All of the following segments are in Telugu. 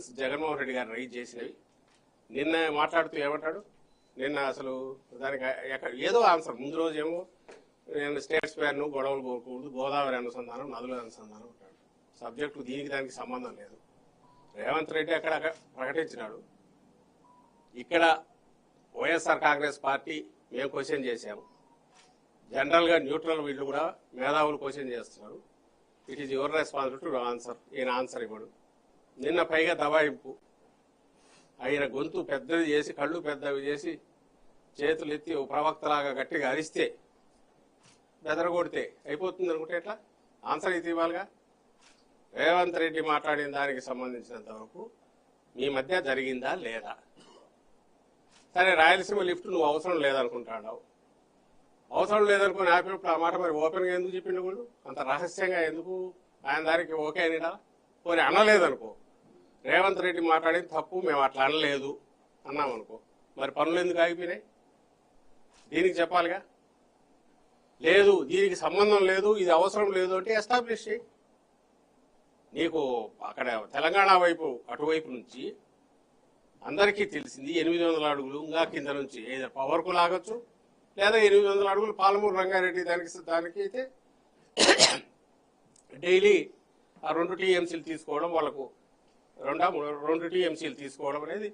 క్వశ్చన్స్ జగన్మోహన్ రెడ్డి గారు రైజ్ చేసినవి. నిన్న మాట్లాడుతూ ఏమంటాడు? నిన్న అసలు దానికి ఎక్కడ ఏదో ఆన్సర్. ముందు రోజు ఏమో నేను స్టేట్స్ ప్యాన్ గొడవలు కోరుకోకూడదు గోదావరి అనుసంధానం నదుల అనుసంధానం అంటాడు. సబ్జెక్టు దీనికి దానికి సంబంధం లేదు. రేవంత్ రెడ్డి అక్కడ ప్రకటించినాడు. ఇక్కడ వైఎస్ఆర్ కాంగ్రెస్ పార్టీ మేము క్వశ్చన్ చేశాము. జనరల్గా న్యూట్రల్ వీళ్ళు కూడా మేధావులు క్వశ్చన్ చేస్తున్నారు. It is your responsibility to answer ఈయన ఆన్సర్ ఇవ్వడు. నిన్న పైగా దబాయింపు. ఆయన గొంతు పెద్దది చేసి కళ్ళు పెద్దవి చేసి చేతులు ఎత్తి ప్రవక్తలాగా గట్టిగా అరిస్తే బెదరగొడితే అయిపోతుంది అనుకుంటే ఎట్లా? ఆన్సర్ అయితే ఇవ్వాలిగా? రేవంత్ రెడ్డి మాట్లాడిన దానికి సంబంధించినంత వరకు మీ మధ్య జరిగిందా లేదా? సరే రాయలసీమ లిఫ్ట్ నువ్వు అవసరం లేదనుకుంటాడావు. అవసరం లేదనుకుని ఆపినప్పుడు ఆ మాట మరి ఓపెన్గా ఎందుకు చెప్పిండు అంత రహస్యంగా ఎందుకు? ఆయన దానికి ఓకే అనిడా పోనీ అనలేదనుకో. రేవంత్ రెడ్డి మాట్లాడింది తప్పు మేము అట్లా అనలేదు అన్నామనుకో. మరి పనులు ఎందుకు ఆగిపోయినాయి? దీనికి చెప్పాలిగా? లేదు దీనికి సంబంధం లేదు ఇది అవసరం లేదు అంటే ఎస్టాబ్లిష్ చేయి. నీకు అక్కడ తెలంగాణ వైపు అటువైపు నుంచి అందరికీ తెలిసింది ఎనిమిది వందల అడుగులు ఇంకా కింద నుంచి ఏదో పవర్కు లాగొచ్చు లేదా ఎనిమిది వందల అడుగులు పాలమూరు రంగారెడ్డి దానికి దానికి అయితే డైలీ ఆ రెండు టీఎంసీలు తీసుకోవడం వాళ్ళకు రెండా మూడు- రెండు టీఎంసీలు తీసుకోవడం అనేది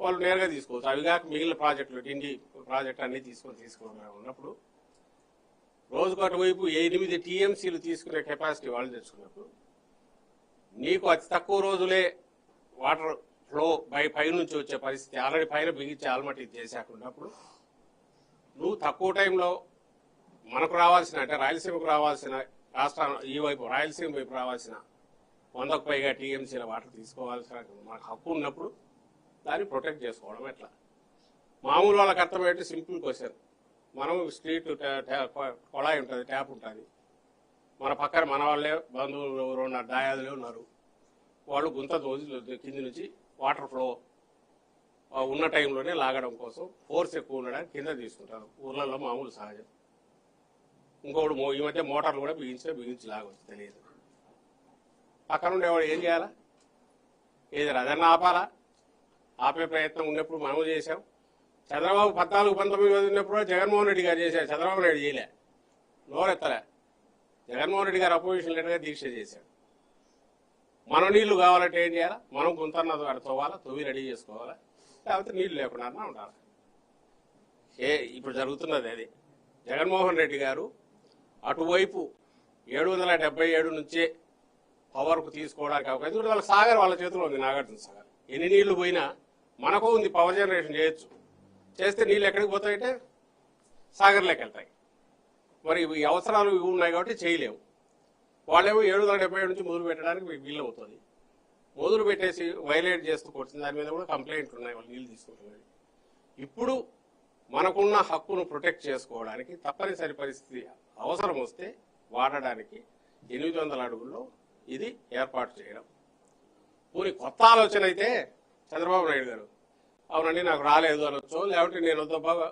వాళ్ళు నేరుగా తీసుకోవచ్చు. అవి కాక మిగిలిన ప్రాజెక్టులు డిండి ప్రాజెక్ట్ అన్ని తీసుకొని తీసుకోవడం ఉన్నప్పుడు రోజుకు అటువైపు ఎనిమిది టీఎంసీలు తీసుకునే కెపాసిటీ వాళ్ళు తెచ్చుకున్నప్పుడు నీకు అతి తక్కువ రోజులే వాటర్ ఫ్లో పై పైనుంచి వచ్చే పరిస్థితి ఆల్రెడీ పైన బిగించి ఆల్మట్టి చేశాకున్నప్పుడు నువ్వు తక్కువ టైంలో మనకు రావాల్సిన అంటే రాయలసీమకు రావాల్సిన రాష్ట్ర ఈ వైపు రాయలసీమ వైపు రావాల్సిన వందకు పైగా టీఎంసీల వాటర్ తీసుకోవాల్సిన మనకు హక్కు ఉన్నప్పుడు దాన్ని ప్రొటెక్ట్ చేసుకోవడం ఎట్లా? మామూలు వాళ్ళకి అర్థమయ్యేది సింపుల్ క్వశ్చన్. మనం స్ట్రీట్ కొళాయి ఉంటుంది ట్యాప్ ఉంటుంది. మన పక్కన మన వాళ్ళే బంధువులు ఎవరు ఉన్నారు దాయాదులే ఉన్నారు. వాళ్ళు గుంత దోసి కింది నుంచి వాటర్ ఫ్లో ఉన్న టైంలోనే లాగడం కోసం ఫోర్స్ ఎక్కువ ఉండడానికి కింద తీసుకుంటారు. ఊర్లలో మామూలు సహజం. ఇంకోటి ఈ మధ్య మోటార్లు కూడా బిగించే బిగించి లాగవచ్చు తెలియదు. పక్కన ఉండేవాడు ఏం చేయాలా? ఏది రదన్న ఆపాలా? ఆపే ప్రయత్నం ఉన్నప్పుడు మనము చేశాం. చంద్రబాబు పద్నాలుగు పంతొమ్మిది మంది ఉన్నప్పుడు జగన్మోహన్ రెడ్డి గారు చేశారు. చంద్రబాబు నాయుడు చేయలే. నోరెత్తలే. జగన్మోహన్ రెడ్డి గారు అపోజిషన్ లీడర్గా దీక్ష చేశాడు మన నీళ్ళు కావాలంటే ఏం చేయాలా? మనం గుంతన్న తవ్వాలా? తవ్వి రెడీ చేసుకోవాలా? లేకపోతే నీళ్ళు లేకుండా ఉండాలి? ఏ ఇప్పుడు జరుగుతున్నది అది. జగన్మోహన్ రెడ్డి గారు అటువైపు ఏడు వందల డెబ్బై ఏడు నుంచే పవర్కు తీసుకోవడానికి అవకాశం ఎందుకంటే వాళ్ళ సాగర్ వాళ్ళ చేతిలో ఉంది నాగార్జున సాగర్. ఎన్ని నీళ్ళు పోయినా మనకు ఉంది పవర్ జనరేషన్ చేయొచ్చు. చేస్తే నీళ్ళు ఎక్కడికి పోతాయంటే సాగర్లోకి వెళ్తాయి. మరి ఈ అవసరాలు ఇవి ఉన్నాయి కాబట్టి చేయలేము వాళ్ళేమో ఏడు వందల డెబ్బై ఏడు నుంచి మొదలు పెట్టడానికి మీకు వీలు అవుతుంది. మొదలు పెట్టేసి వైలేట్ చేస్తూ కొట్టిన దాని మీద కూడా కంప్లైంట్లు ఉన్నాయి వాళ్ళు నీళ్ళు తీసుకుంటున్నారు. ఇప్పుడు మనకున్న హక్కును ప్రొటెక్ట్ చేసుకోవడానికి తప్పనిసరి పరిస్థితి అవసరం వస్తే వాడడానికి ఎనిమిది వందల అడుగుల్లో ఇది ఏర్పాటు చేయడం. పోనీ కొత్త ఆలోచన అయితే చంద్రబాబు నాయుడు గారు అవునండి నాకు రాలేదు అనొచ్చు లేకపోతే నేను వద్ద బాగా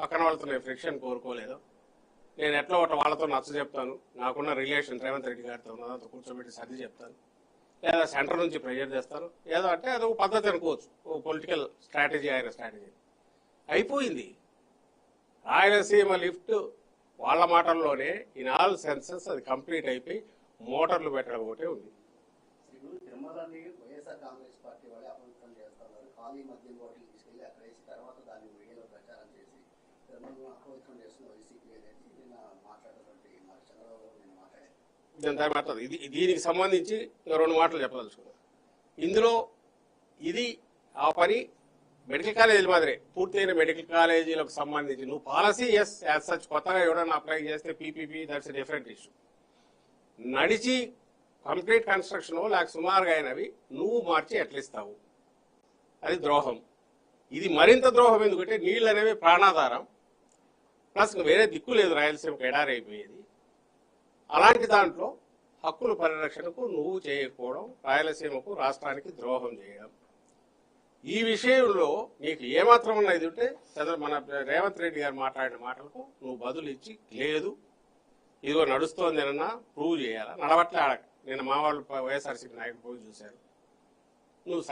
పక్కన వాళ్ళతో నేను ఫ్రిక్షన్ కోరుకోలేదు. నేను ఎట్లా ఒకటి వాళ్ళతో నచ్చ చెప్తాను నాకున్న రిలేషన్ రేవంత్ రెడ్డి గారితో ఉన్నదంతా కూర్చోబెట్టి సర్ది చెప్తాను. లేదా సెంటర్ నుంచి ప్రెజర్ చేస్తాను ఏదో అంటే అది ఒక పద్ధతి అనుకోవచ్చు ఓ పొలిటికల్ స్ట్రాటజీ ఆయన స్ట్రాటజీ. అయిపోయింది. రాయలసీమ లిఫ్ట్ వాళ్ళ మాటల్లోనే ఇన్ ఆల్ సెన్సెస్ అది కంప్లీట్ అయిపోయి మోటార్లు పెట్టడం ఒకటే ఉంది ఇది దీనికి సంబంధించి రెండు మాటలు చెప్పదలుచుకున్నాను. ఇందులో ఇది ఆ పని మెడికల్ కాలేజీల మాదిరే. పూర్తయిన మెడికల్ కాలేజీలకు సంబంధించి నువ్వు పాలసీ ఎస్ యాజ్ సచ్ కొత్తగా ఎవడన్నా అప్లై చేస్తే పీపీపీ దట్స్ డిఫరెంట్ ఇష్యూ నడిచి కంప్లీట్ కన్స్ట్రక్షన్ లేక సుమారుగా అయినవి నువ్వు మార్చి ఎట్లిస్తావు అది ద్రోహం. ఇది మరింత ద్రోహం ఎందుకంటే నీళ్ళు అనేవి ప్రాణాధారం. ప్లస్ వేరే దిక్కు లేదు రాయలసీమకు ఎడారైపోయేది. అలాంటి దాంట్లో హక్కుల పరిరక్షణకు నువ్వు చేయకపోవడం రాయలసీమకు రాష్ట్రానికి ద్రోహం చేయడం. ఈ విషయంలో నీకు ఏమాత్రం ఉన్నది ఉంటే చంద్ర మన రేవంత్ రెడ్డి గారు మాట్లాడిన మాటలకు నువ్వు బదులు ఇచ్చి లేదు ఇదిగో నడుస్తోంది అన్నా ప్రూవ్ చేయాలా? నడవట్లే ఆడక నేను మా వాళ్ళు వైఎస్ఆర్సీపీ నాయకుడు పోయి చూశారు. నువ్వు